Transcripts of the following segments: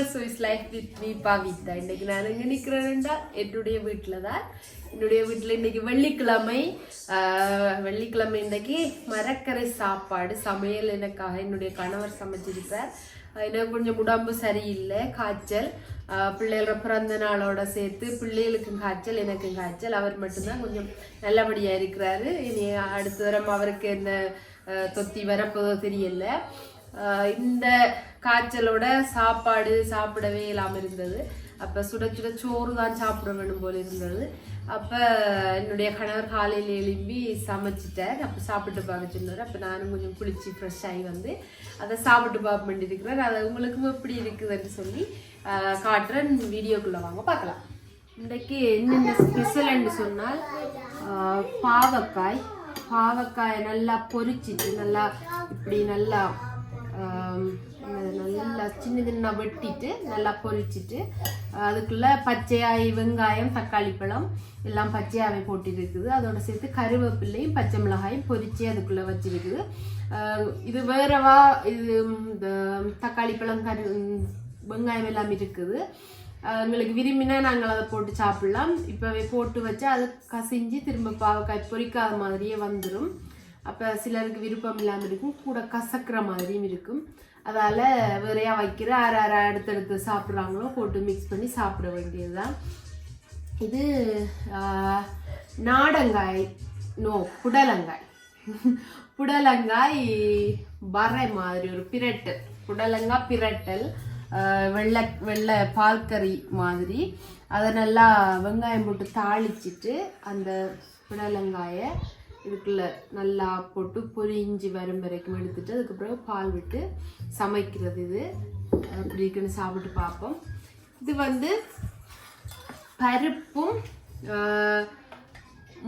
Also life with me பாவித்தா இன்னைக்கு நான் எங்கே நிற்கிறேன்டா என்னுடைய வீட்டில் தான் என்னுடைய வீட்டில் இன்னைக்கு வெள்ளிக்கிழமை. வெள்ளிக்கிழமை இன்னைக்கு மரக்கரை சாப்பாடு சமையல் எனக்காக என்னுடைய கணவர் சமைச்சிருப்பார் எனக்கு கொஞ்சம் உடம்பு சரியில்லை காய்ச்சல். பிள்ளைகளோட பிறந்த நாளோட சேர்த்து பிள்ளைகளுக்கும் காய்ச்சல் எனக்கும் காய்ச்சல். அவர் மட்டும்தான் கொஞ்சம் நல்லபடியாக இருக்கிறாரு. இனி அடுத்த தரம் அவருக்கு என்ன தொத்தி வரப்போதோ தெரியல. இந்த காய்ச்சலோட சாப்பாடு சாப்பிடவே இல்லாமல் இருந்தது. அப்போ சுட சுட சோறு தான் சாப்பிட வேணும் போல இருந்தது. அப்போ என்னுடைய கணவர் காலையில் எழும்பி சமைச்சிட்டார். அப்போ சாப்பிட்டு பார்க்க சொன்னார். அப்போ நானும் கொஞ்சம் குளிச்சு ஃப்ரெஷ் ஆகி வந்து அதை சாப்பிட்டு பார்க்க வேண்டியிருக்கிறார். அதை உங்களுக்கும் எப்படி இருக்குதுன்னு சொல்லி காட்டுறேன். வீடியோக்குள்ளே வாங்க பார்க்கலாம். இன்றைக்கு என்னென்ன ஸ்பெஷல்னு சொன்னால் பாவக்காய். பாவக்காயை நல்லா பொரிச்சிட்டு நல்லா இப்படி நல்லா நல்லா சின்ன சின்ன வெட்டிட்டு நல்லா பொரிச்சிட்டு அதுக்குள்ள பச்சையாய் வெங்காயம் தக்காளி பழம் எல்லாம் பச்சையாவே போட்டிருக்குது. அதோட சேர்த்து கருவேப்பிள்ளையும் பச்சை மிளகாயும் பொரிச்சு அதுக்குள்ள வச்சிருக்குது. இது வேறவா இது இந்த தக்காளி பழம் கரு வெங்காயம் எல்லாம் இருக்குது. எங்களுக்கு விரும்பினா நாங்கள் அதை போட்டு சாப்பிடலாம். இப்போவே போட்டு வச்சு அது கசிஞ்சு திரும்ப பாவக்காய் பொரிக்காத மாதிரியே வந்துடும் அப்போ சிலருக்கு விருப்பம் இல்லாமல் இருக்கும். கூட கசக்கிற மாதிரியும் இருக்கும். அதால் வேறையா வைக்கிற அரை அரை அடுத்தடுத்து சாப்பிட்றாங்களோ போட்டு மிக்ஸ் பண்ணி சாப்பிட வேண்டியது தான் இது நாடங்காய் நோ புடலங்காய். புடலங்காய் வரை மாதிரி ஒரு பிரட்டல் புடலங்காய் பிரட்டல் வெள்ளை வெள்ளை பால்கறி மாதிரி. அதை நல்லா வெங்காயம் போட்டு தாளிச்சிட்டு அந்த புடலங்காயை இதுக்குள்ள நல்லா போட்டு பொரிஞ்சு வரும் வரைக்கும் எடுத்துட்டு அதுக்கப்புறம் பால் விட்டு சமைக்கிறது இது. அப்படி இருக்குன்னு சாப்பிட்டு பார்ப்போம். இது வந்து பருப்பும்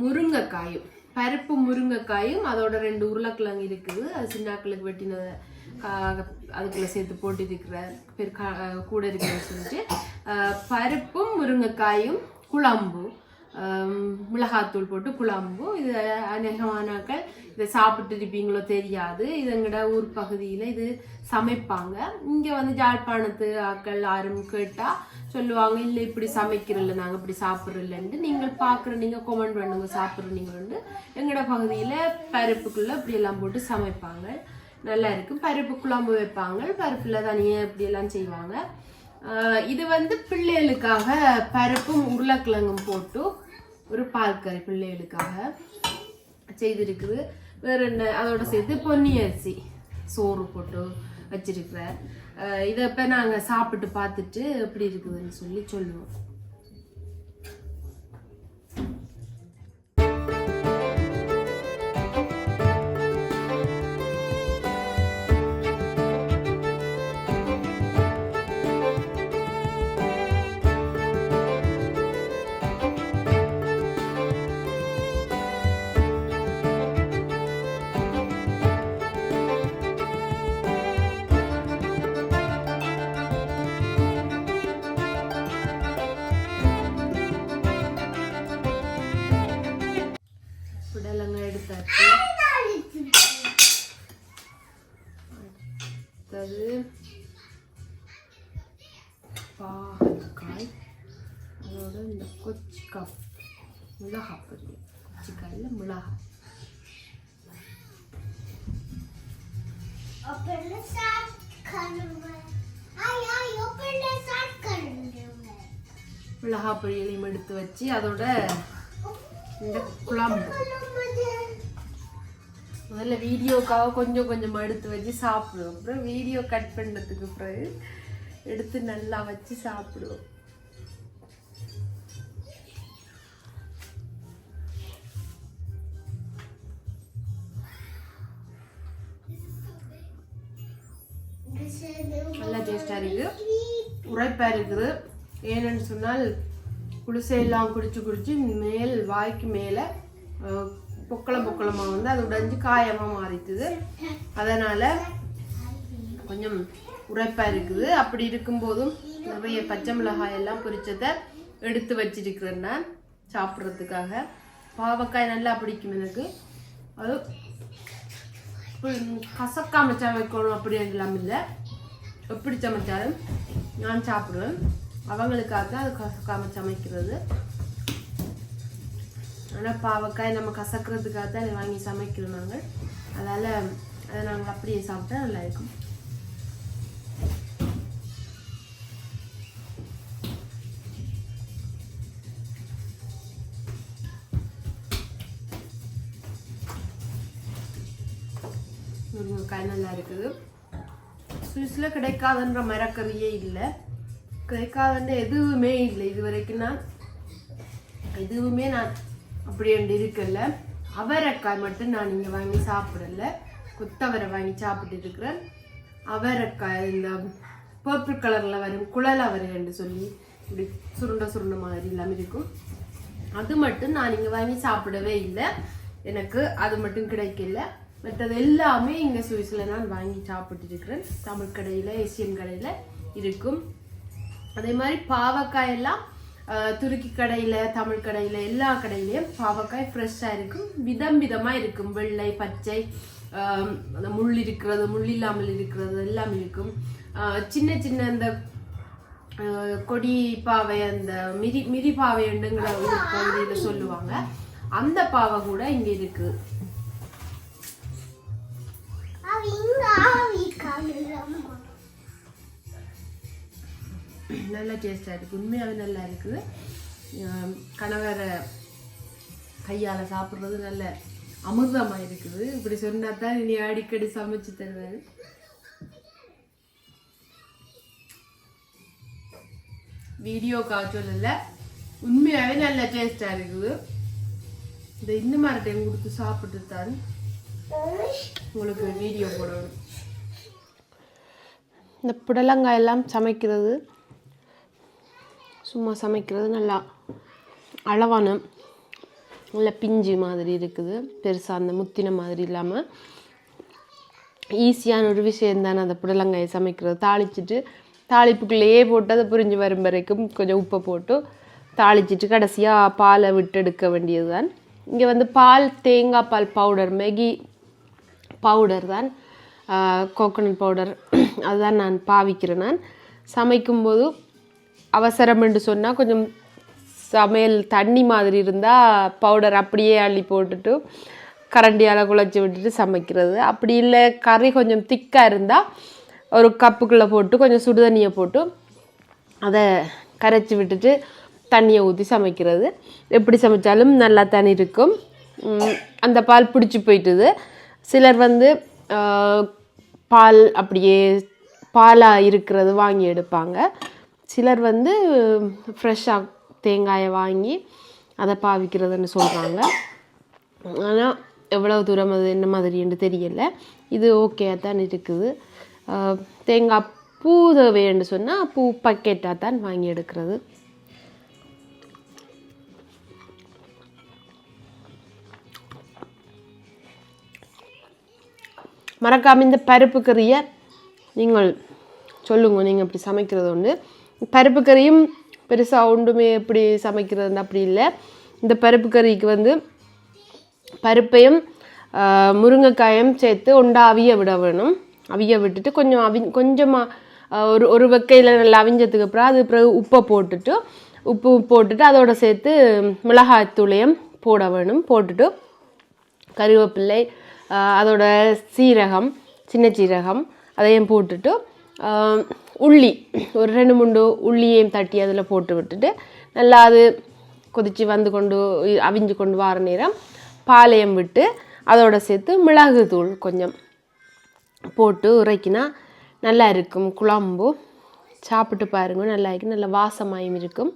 முருங்கைக்காயும். பருப்பு முருங்கைக்காயும் அதோட ரெண்டு உருளைக்கிழங்கு இருக்குது. அது சின்னாக்களுக்கு வெட்டினதை அதுக்குள்ளே அதுக்குள்ள சேர்த்து போட்டு இருக்கிற பேர் கூட இருக்கிற சொல்லிட்டு பருப்பும் முருங்கைக்காயும் குழம்பும் மிளகாத்தூள் போட்டு குழம்பு. இது அநேகமானாக்கள் இதை சாப்பிட்டு இருப்பீங்களோ தெரியாது. இது ஊர் பகுதியில் இது சமைப்பாங்க. இங்கே வந்து ஜாழ்ப்பாணத்து ஆக்கள் யாரும் கேட்டால் சொல்லுவாங்க இல்லை இப்படி சமைக்கிறதில்ல நாங்கள் இப்படி சாப்பிட்றதில்லன்ட்டு நீங்கள் பார்க்குற நீங்கள் கொமெண்ட் பண்ணுங்க சாப்பிட்றீங்கன்னு எங்களோட பகுதியில் பருப்புக்குள்ளே இப்படியெல்லாம் போட்டு சமைப்பாங்க. நல்லா இருக்கும். பருப்பு குழம்பு வைப்பாங்க. பருப்பில் தனியாக இப்படியெல்லாம் செய்வாங்க. இது வந்து பிள்ளைகளுக்காக பருப்பும் உருளைக்கிழங்கும் போட்டு ஒரு பால் கறி பிள்ளைகளுக்காக செய்திருக்குது. வேற என்ன? அதோட சேர்த்து பொன்னி அரிசி சோறு போட்டு வச்சிருக்கிறார். இதை இப்போ நாங்கள் சாப்பிட்டு பார்த்துட்டு எப்படி இருக்குதுன்னு சொல்லி சொல்லுவோம். பொடியலையும் எடுத்து வச்சு அதோட இந்த குழம்பு. முதல்ல வீடியோக்காக கொஞ்சம் கொஞ்சமாக எடுத்து வச்சு சாப்பிடுவோம். அப்புறம் வீடியோ கட் பண்ணதுக்கு பிறகு எடுத்து நல்லா வச்சு சாப்பிடுவோம். நல்லா டேஸ்டாக இருக்குது. உரைப்பாக இருக்குது. ஏன்னு சொன்னால் குளிசையெல்லாம் குடிச்சு குடிச்சு மேல் வாய்க்கு மேலே பொக்களம் பொக்களமாக வந்து அது உடைஞ்சு காயமாக மாறிட்டுது. அதனால் கொஞ்சம் உரைப்பாக இருக்குது. அப்படி இருக்கும்போதும் நிறைய பச்சை மிளகாய் எல்லாம் பொரிச்சதை எடுத்து வச்சிருக்கிறேன் நான் சாப்பிட்றதுக்காக. பாவக்காய் நல்லா பிடிக்கும் எனக்கு. அது கசக்காம சமைக்கணும் அப்படி எல்லாம் இல்லை. எப்படி சமைச்சாலும் நான் சாப்பிடுவேன். அவங்களுக்காக தான் அது கசக்காம சமைக்கிறது. ஆனால் பாவக்காய் நம்ம கசக்கிறதுக்காக தான் வாங்கி சமைக்கிறோம் நாங்கள். அதால் அதை நாங்கள் அப்படியே சாப்பிட்டா நல்லா இருக்கும். முருங்கைக்காய் நல்லா இருக்குது. சுவிஸில் கிடைக்காதுன்ற மரக்கறியே இல்லை. கிடைக்காதுன்ற எதுவுமே இல்லை இது வரைக்கும் நான். எதுவுமே நான் அப்படி என்று இருக்கல. அவரைக்காய் மட்டும் நான் இங்கே வாங்கி சாப்பிடல. கொத்தவரை வாங்கி சாப்பிட்டு இருக்கிறேன். அவரைக்காய் இந்த பர்பிள் கலரில் வரும் குழல் அவரை என்று சொல்லி இப்படி சுருண்ட சுருண்ட மாதிரி இல்லாமல் இருக்கும். அது மட்டும் நான் இங்கே வாங்கி சாப்பிடவே இல்லை. எனக்கு அது மட்டும் கிடைக்கல. மற்றது எல்லாமே இங்கே சுவிஸில் நான் வாங்கி சாப்பிட்டு இருக்கிறேன் தமிழ் கடையில் ஏசியன் கடையில் இருக்கும். அதே மாதிரி பாவக்காய் எல்லாம் துருக்கி கடையில் தமிழ் கடையில் எல்லா கடையிலையும் பாவக்காய் ஃப்ரெஷ்ஷாக இருக்கும். விதம் விதமாக இருக்கும். வெள்ளை பச்சை அந்த முள் இருக்கிறது முள் இல்லாமல் இருக்கிறது எல்லாம் இருக்கும். சின்ன சின்ன அந்த கொடி பாவை அந்த மிரி மிரி பாவைண்டுங்கிற ஒரு பகுதியில் சொல்லுவாங்க. அந்த பாவை கூட இங்கே இருக்குது நல்ல டேஸ்டாக இருக்குது உண்மையாகவே நல்லா இருக்குது கணவரை கையால் சாப்பிட்றது நல்ல அமிர்தமாக இருக்குது. இப்படி சொன்னா தான் இனி அடிக்கடி சமைச்சு தருவாரு. வீடியோ காய்ச்சல் உண்மையாகவே நல்ல டேஸ்டாக இருக்குது. இந்த இந்த மாதிரி டைம் கொடுத்து சாப்பிட்டு தான் உங்களுக்கு வீடியோ போடணும். இந்த புடலங்காய் எல்லாம் சமைக்கிறது. சும்மா சமைக்கிறது நல்லா அளவான நல்ல பிஞ்சு மாதிரி இருக்குது. பெருசாக அந்த முத்தின மாதிரி இல்லாமல் ஈஸியான ஒரு விஷயம் தானே அந்த புடலங்காயை சமைக்கிறது. தாளிச்சிட்டு தாளிப்புக்குள்ளேயே போட்டு அதை புரிஞ்சு வரும் வரைக்கும் கொஞ்சம் உப்பை போட்டு தாளிச்சிட்டு கடைசியாக பாலை விட்டு எடுக்க வேண்டியது தான் இங்கே வந்து பால் தேங்காய் பால் பவுடர் மேகி பவுடர் தான். கோகோனட் பவுடர் அதுதான் நான் பாவிக்கிறேன் நான். சமைக்கும்போது அவசரம் என்று சொன்னால் கொஞ்சம் சமையல் தண்ணி மாதிரி இருந்தால் பவுடர் அப்படியே அள்ளி போட்டுட்டு கரண்டியால் குழச்சி விட்டுட்டு சமைக்கிறது. அப்படி இல்லை கறி கொஞ்சம் திக்காக இருந்தால் ஒரு கப்புக்குள்ளே போட்டு கொஞ்சம் சுடுதண்ணியை போட்டு அதை கரைச்சி விட்டுட்டு தண்ணியை ஊற்றி சமைக்கிறது. எப்படி சமைச்சாலும் நல்லா தண்ணி இருக்கும் அந்த பால் பிடிச்சி போயிட்டுது. சிலர் வந்து பால் அப்படியே பாலாக இருக்கிறது வாங்கி எடுப்பாங்க. சிலர் வந்து ஃப்ரெஷ்ஷாக தேங்காயை வாங்கி அதை பாவிக்கிறதுன்னு சொல்கிறாங்க ஆனால் எவ்வளோ தூரம் அது என்ன மாதிரின்னு தெரியல. இது ஓகே தான் இருக்குது. தேங்காய் பூ தேவைன்னு சொன்னால் பூ பக்கெட்டாக தான் வாங்கி எடுக்கிறது. மறக்காம இந்த பருப்பு கறியை நீங்கள் சொல்லுங்க நீங்கள் இப்படி சமைக்கிறது ஒன்று பருப்பு கறியும் பெருசாக ஒன்றுமே எப்படி சமைக்கிறது அப்படி இல்லை. இந்த பருப்பு கறிக்கு வந்து பருப்பையும் முருங்கைக்காயும் சேர்த்து ஒண்டா அவிய விட வேணும். அவிய விட்டுட்டு கொஞ்சம் அவி கொஞ்சமாக ஒரு ஒரு வெக்கையில் நல்லா அவிஞ்சதுக்கு அப்புறம் அது பிறகு உப்பை போட்டுட்டு உப்பு போட்டுட்டு அதோட சேர்த்து மிளகாய்த்தூளையும் போட வேணும். போட்டுட்டு கருவேப்பிள்ளை அதோட சீரகம் சின்ன சீரகம் அதையும் போட்டுட்டு உள்ளி ஒரு ரெண்டு மூணு உள்ளியையும் தட்டி அதில் போட்டு விட்டுட்டு நல்லா அது கொதித்து வந்து கொண்டு அவிஞ்சு கொண்டு வர நேரம் பாலையம் விட்டு அதோட சேர்த்து மிளகு தூள் கொஞ்சம் போட்டு உரைக்கினா நல்லா இருக்கும். குழம்பு சாப்பிட்டு பாருங்க நல்லா இருக்கும். நல்ல வாசமாயும் இருக்கும்.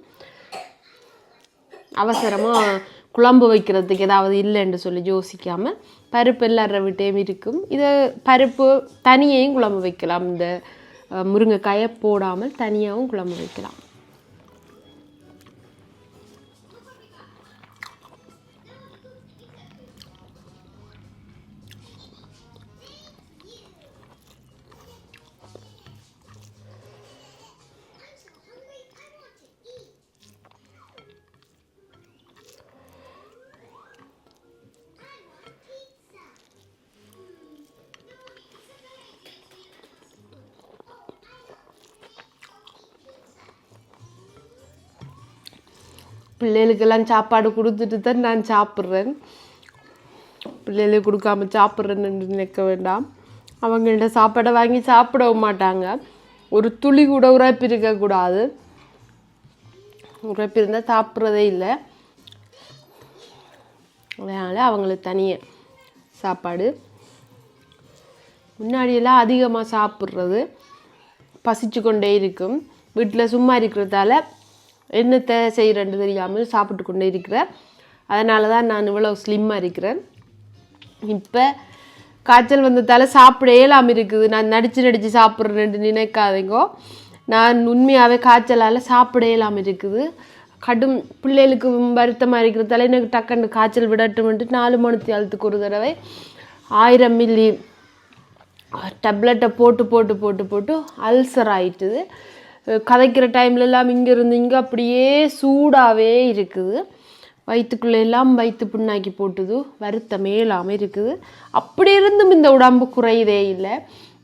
அவசரமாக குழம்பு வைக்கிறதுக்கு ஏதாவது இல்லைன்னு சொல்லி யோசிக்காமல் பருப்பு எல்லார விட்டையும் இருக்கும். இதை பருப்பு தனியையும் குழம்பு வைக்கலாம். இந்த முருங்கைக்காயை போடாமல் தனியாகவும் குழம்பு வைக்கலாம். பிள்ளைகளுக்கெல்லாம் சாப்பாடு கொடுத்துட்டு தான் நான் சாப்பிட்றேன். பிள்ளைகளுக்கு கொடுக்காம சாப்பிட்றேன்னு நினைக்க வேண்டாம். அவங்கள்ட்ட சாப்பாடை வாங்கி சாப்பிடவும் மாட்டாங்க. ஒரு துளி கூட உரைப்பு இருக்கக்கூடாது உரைப்பு இருந்தால் சாப்பிட்றதே இல்லை. அதனால் அவங்களுக்கு தனியாக சாப்பாடு. முன்னாடியெல்லாம் அதிகமாக சாப்பிட்றது பசிச்சு கொண்டே இருக்கும். வீட்டில் சும்மா இருக்கிறதால என்னத்தை செய்கிறேன்னு தெரியாமல் சாப்பிட்டு கொண்டே இருக்கிறேன் அதனால தான் நான் இவ்வளோ ஸ்லிம்மாக இருக்கிறேன். இப்போ காய்ச்சல் வந்ததால் சாப்பிட இயலாமல் இருக்குது. நான் நடித்து நடித்து சாப்பிட்றேன்னு நினைக்காதீங்கோ. நான் உண்மையாகவே காய்ச்சலால் சாப்பிட இயலாமல் இருக்குது. கடும் பிள்ளைகளுக்கு வருத்தமாக இருக்கிறதால எனக்கு டக்குன்னு காய்ச்சல் விடட்டும்ட்டு நாலு மணித்தி அழுத்துக்கு ஒரு தடவை ஆயிரம் மில்லி டப்லெட்டை போட்டு போட்டு போட்டு போட்டு அல்சர் ஆயிட்டுது. கதைக்கிற டைம்லெல்லாம் இங்கே இருந்து இங்கே அப்படியே சூடாகவே இருக்குது. வயிற்றுக்குள்ளே எல்லாம் வயிற்று புண்ணாக்கி போட்டுது. வருத்தம் மேலாமல் இருக்குது. அப்படி இருந்தும் இந்த உடம்பு குறையதே இல்லை.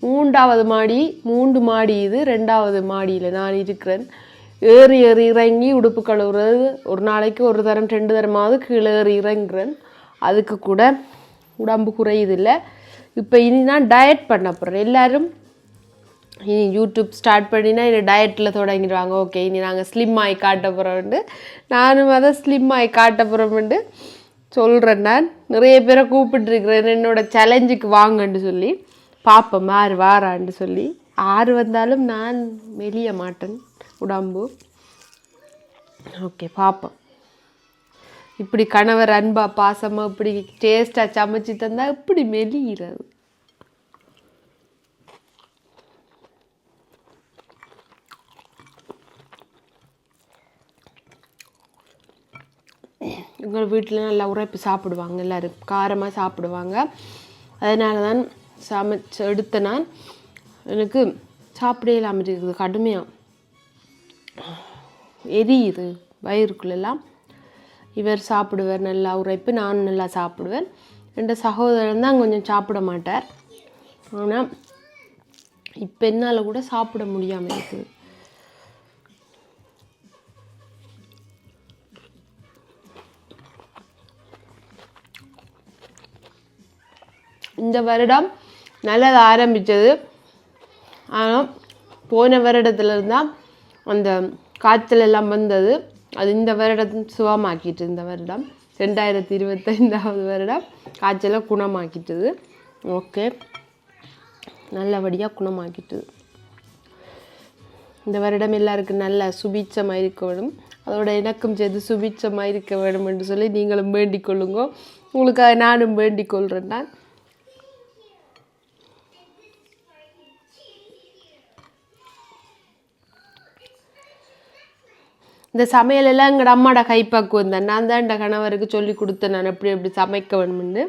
மூன்றாவது மாடி மூன்று மாடி இது. ரெண்டாவது மாடியில் நான் இருக்கிறேன். ஏறி ஏறி இறங்கி உடுப்பு கழுவுறது. ஒரு நாளைக்கு ஒரு தரம் ரெண்டு தரமாவது கீழே ஏறி இறங்குறேன். அதுக்கு கூட உடம்பு குறையுதில்லை. இப்போ இனி நான் டயட் பண்ண போகிறேன் எல்லாரும் இனி யூடியூப் ஸ்டார்ட் பண்ணினா இனி டயட்டில் தொடங்கிடுவாங்க. ஓகே இனி நாங்கள் ஸ்லிம் ஆகி காட்ட போகிறோம்ண்டு நானும் அதை ஸ்லிம் ஆகி காட்ட போகிறோம்ண்டு சொல்கிறேன் நான். நிறைய பேரை கூப்பிட்டுருக்குறேன். என்னோடய சேலஞ்சுக்கு வாங்கன்னு சொல்லி. பார்ப்போம் ஆறு வாரான்னு சொல்லி. யார் வந்தாலும் நான் மெலிய மாட்டேன். உடம்பு. ஓகே பார்ப்போம் இப்படி கணவர் அன்பா பாசமாக இப்படி டேஸ்ட்டாக சமைச்சு தந்தால் இப்படி மெலிகிறது? எங்கள் வீட்டில் நல்லா உரைப்பு சாப்பிடுவாங்க எல்லோரும் காரமாக சாப்பிடுவாங்க. அதனால தான் சமைச்சு எடுத்த நான் எனக்கு சாப்பிட இல்லாமல் இருக்குது கடுமையாக எரியுது வயிறுக்குள்ளெல்லாம். இவர் சாப்பிடுவார் நல்லா உரைப்பு நான் நல்லா சாப்பிடுவேன். என் சகோதரன் தான் கொஞ்சம் சாப்பிட மாட்டார். ஆனால் இப்போ என்னால் கூட சாப்பிட முடியாமல் இருக்குது. இந்த வருடம் நல்லது ஆரம்பித்தது ஆனால் போன வருடத்துல இருந்தால் அந்த காய்ச்சல் எல்லாம் வந்தது. அது இந்த வருடம் சுகமாக்கிட்டு இந்த வருடம். ரெண்டாயிரத்தி இருபத்தைந்தாவது வருடம் காய்ச்சலை குணமாக்கிட்டது. ஓகே. நல்லபடியாக குணமாக்கிட்டது இந்த வருடம் எல்லாருக்கும் நல்ல சுபீட்சமாக இருக்க வேணும் அதோட எனக்கும் சேர்த்து சுபீட்சமாக இருக்க வேணும் என்று சொல்லி நீங்களும் வேண்டிக் கொள்ளுங்க. உங்களுக்காக நானும் வேண்டிக் கொள்கிறேன் நான். இந்த சமையலெல்லாம் எங்கள் அம்மாட கைப்பக்குவம் தான். நான் தான் என் கணவருக்கு சொல்லி கொடுத்தேன் நான் எப்படி எப்படி சமைக்க வேணும்னு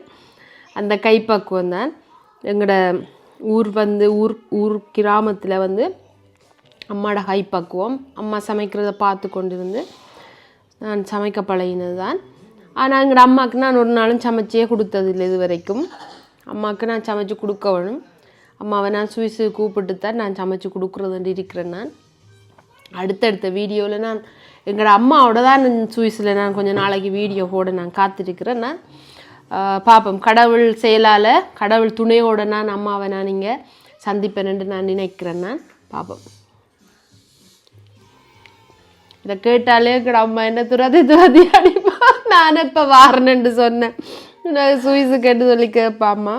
அந்த கைப்பக்குவம் தான். எங்களோட ஊர் வந்து ஊர் ஊர் கிராமத்தில் வந்து அம்மாட கைப்பக்குவம். அம்மா சமைக்கிறத பார்த்து கொண்டு இருந்து நான் சமைக்க பழகினது தான். ஆனால் எங்கள் அம்மாவுக்கு நான் ஒரு நாளும் சமைச்சே கொடுத்ததில்லை இது வரைக்கும் அம்மாவுக்கு நான் சமைச்சு கொடுக்க வேணும். அம்மாவை நான் சுவிஸு கூப்பிட்டு தான் நான் சமைச்சு கொடுக்குறதுன்னு இருக்கிறேன் நான். அடுத்தடுத்த வீடியோவில் நான் எங்களோட அம்மாவோட தான் சுவிஸில் நான் கொஞ்சம் நாளைக்கு வீடியோ போட நான் காத்திருக்கிறேன். நான் பார்ப்போம் கடவுள் செயலால் கடவுள் துணையோட நான் அம்மாவை நான் இங்கே சந்திப்பேன்ட்டு நான் நினைக்கிறேன். நான் பார்ப்போம் இதை கேட்டாலே எங்கட அம்மா என்ன துரதி துரதி அடிப்பா. நான் இப்போ வாரணுன்ட்டு சொன்னேன். நான் சுவிஸு கேட்டு சொல்லி கேட்பாம்மா.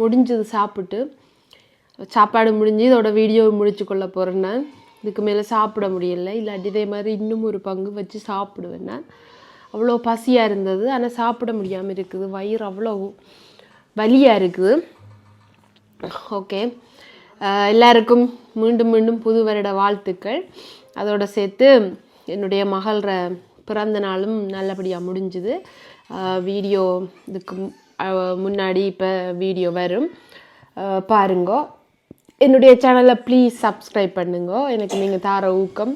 முடிஞ்சது சாப்பிட்டு. சாப்பாடு முடிஞ்சு இதோட வீடியோ முடிச்சு கொள்ள போகிறேன் நான். இதுக்கு மேலே சாப்பிட முடியல. இல்லாட்டி இதே மாதிரி இன்னும் ஒரு பங்கு வச்சு சாப்பிடுவேன் நான். அவ்வளோ பசியாக இருந்தது. ஆனால் சாப்பிட முடியாமல் இருக்குது. வயிறு அவ்வளோ வலியாக இருக்குது. ஓகே. எல்லாருக்கும் மீண்டும் மீண்டும் புது வருட வாழ்த்துக்கள். அதோடு சேர்த்து என்னுடைய மகள பிறந்த நாளும் நல்லபடியாக முடிஞ்சுது. வீடியோ இதுக்கு முன்னாடி இப்போ வீடியோ வரும். பாருங்க பாருங்கோ. என்னுடைய சேனலை ப்ளீஸ் சப்ஸ்கிரைப் பண்ணுங்க. எனக்கு நீங்கள் தார ஊக்கம்.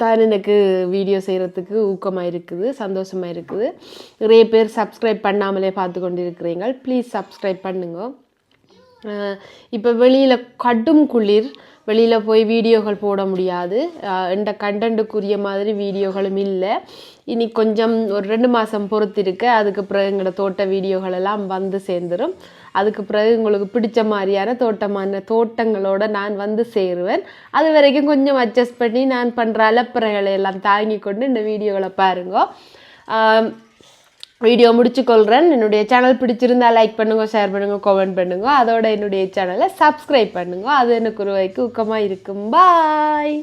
தார் தான் எனக்கு வீடியோ செய்கிறதுக்கு ஊக்கமாக இருக்குது சந்தோஷமாக இருக்குது. நிறைய பேர் சப்ஸ்கிரைப் பண்ணாமலே பார்த்து கொண்டு இருக்கிறீங்க ப்ளீஸ் சப்ஸ்கிரைப் பண்ணுங்க. இப்போ வெளியில் கடும் குளிர் வெளியில் போய் வீடியோகள் போட முடியாது. இந்த கண்டென்ட்டுக்குரிய மாதிரி வீடியோகளும் இல்லை. இனி கொஞ்சம் ஒரு ரெண்டு மாதம் பொறுத்திருக்க அதுக்கு பிறகு எங்களோட தோட்ட வீடியோகள் எல்லாம் வந்து சேர்ந்துடும் அதுக்கு பிறகு உங்களுக்கு பிடிச்ச மாதிரியான தோட்டமான தோட்டங்களோட நான் வந்து சேருவேன். அது வரைக்கும் கொஞ்சம் அட்ஜஸ்ட் பண்ணி நான் பண்ணுற அலப்பறைகளை எல்லாம் தாங்கி கொண்டு இந்த வீடியோகளை பாருங்க. வீடியோ முடிச்சுக்கொள்கிறேன் என்னுடைய சேனல் பிடிச்சிருந்தா லைக் பண்ணுங்கள் ஷேர் பண்ணுங்க கமெண்ட் பண்ணுங்கள் அதோட என்னுடைய சேனலை சப்ஸ்கிரைப் பண்ணுங்கள் அது எனக்கு ஒரு வைக்கு ஊக்கமாக இருக்கும். பாய்